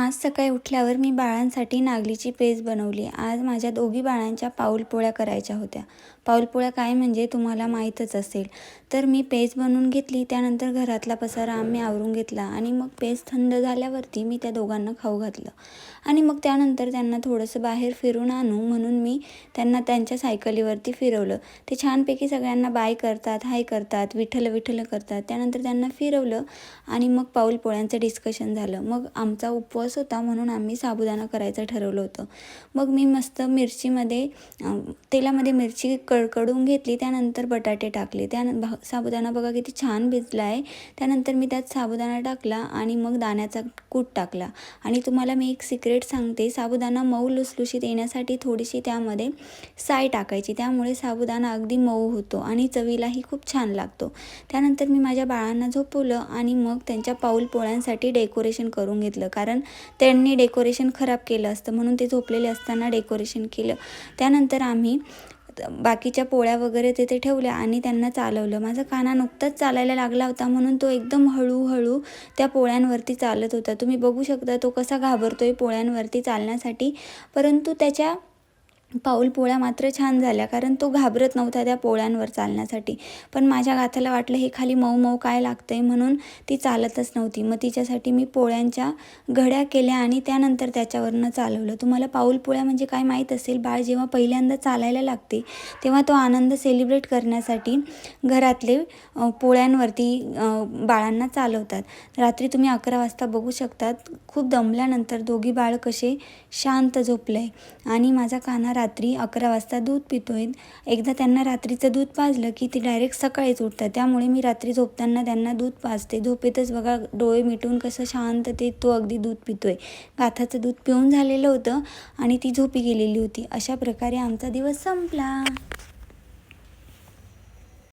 आज सकाळी उठल्यावर मी बाळांसाठी नागलीची पेज बनवली. आज माझ्या दोघी बाळांच्या पाऊलपोळ्या करायच्या होत्या. पाऊलपोळ्या काय म्हणजे तुम्हाला माहीतच असेल. तर मी पेज बनवून घेतली त्यानंतर घरातला पसारा आम्ही आवरून घेतला आणि मग पेज थंड झाल्यावरती मी त्या दोघांना खाऊ घातलं. आणि मग त्यानंतर त्यांना थोडंसं बाहेर फिरून आणू म्हणून मी त्यांना त्यांच्या सायकलीवरती फिरवलं. ते छानपैकी सगळ्यांना बाय करतात हाय करतात विठ्ठल विठ्ठल करतात. त्यानंतर त्यांना फिरवलं आणि मग पाऊलपोळ्यांचं डिस्कशन झालं. मग आमचा उपवास होता म्हणून आम्ही साबुदाणा करायचं ठरवलं होतं. मग मी मस्त मिरचीमध्ये तेलामध्ये मिरची कडकडून घेतली त्यानंतर बटाटे टाकले. त्यान भा साबुदाणा बघा किती छान भिजला आहे. त्यानंतर मी त्यात साबुदाणा टाकला आणि मग दाण्याचा कूट टाकला. आणि तुम्हाला मी एक सिक्रेट सांगते साबुदाणा मऊ लुसलुशीत येण्यासाठी थोडीशी त्यामध्ये साय टाकायची. त्यामुळे साबुदाणा अगदी मऊ होतो आणि चवीलाही खूप छान लागतो. त्यानंतर मी माझ्या बाळांना झोपवलं आणि मग त्यांच्या पाऊल पोळ्यांसाठी डेकोरेशन करून घेतलं. कारण त्यांनी डेकोरेशन खराब केलं असतं. म्हणून ते झोपलेले असताना डेकोरेशन केलं. त्यानंतर आम्ही बाकीच्या पोळ्या वगैरे तिथे ठेवल्या आणि त्यांना चालवलं. माझा काना नुकताच चालायला लागला होता. म्हणून तो एकदम हळूहळू त्या पोळ्यांवरती चालत होता. तुम्ही बघू शकता तो कसा घाबरतोय पोळ्यांवरती चालण्यासाठी. परंतु त्याच्या पाऊल पोळ्या मात्र छान झाल्या कारण तो घाबरत नव्हता त्या पोळ्यांवर चालण्यासाठी. पण माझ्या गाथाला वाटलं हे खाली मऊ मऊ काय लागतं आहे म्हणून ती चालतच नव्हती. मग तिच्यासाठी मी पोळ्यांच्या घड्या केल्या आणि त्यानंतर त्याच्यावरनं चालवलं. तुम्हाला पाऊल पोळ्या म्हणजे काय माहीत असेल? बाळ जेव्हा पहिल्यांदा चालायला लागते तेव्हा तो आनंद सेलिब्रेट करण्यासाठी घरातले पोळ्यांवरती बाळांना चालवतात. रात्री तुम्ही अकरा वाजता बघू शकतात खूप दमल्यानंतर दोघी बाळ कसे शांत झोपले आणि माझा काना रात्री अकरा वाजता दूध पितोय. एकदा त्यांना रात्रीचं दूध पाजलं की ते डायरेक्ट सकाळीच उठतात. त्यामुळे मी रात्री झोपताना त्यांना दूध पाजते. झोपेतच बघा डोळे मिटून कसं शांततेत तो अगदी दूध पितोय. गाथाचं दूध पिऊन झालेलं होतं आणि ती झोपी गेलेली होती. अशा प्रकारे आमचा दिवस संपला.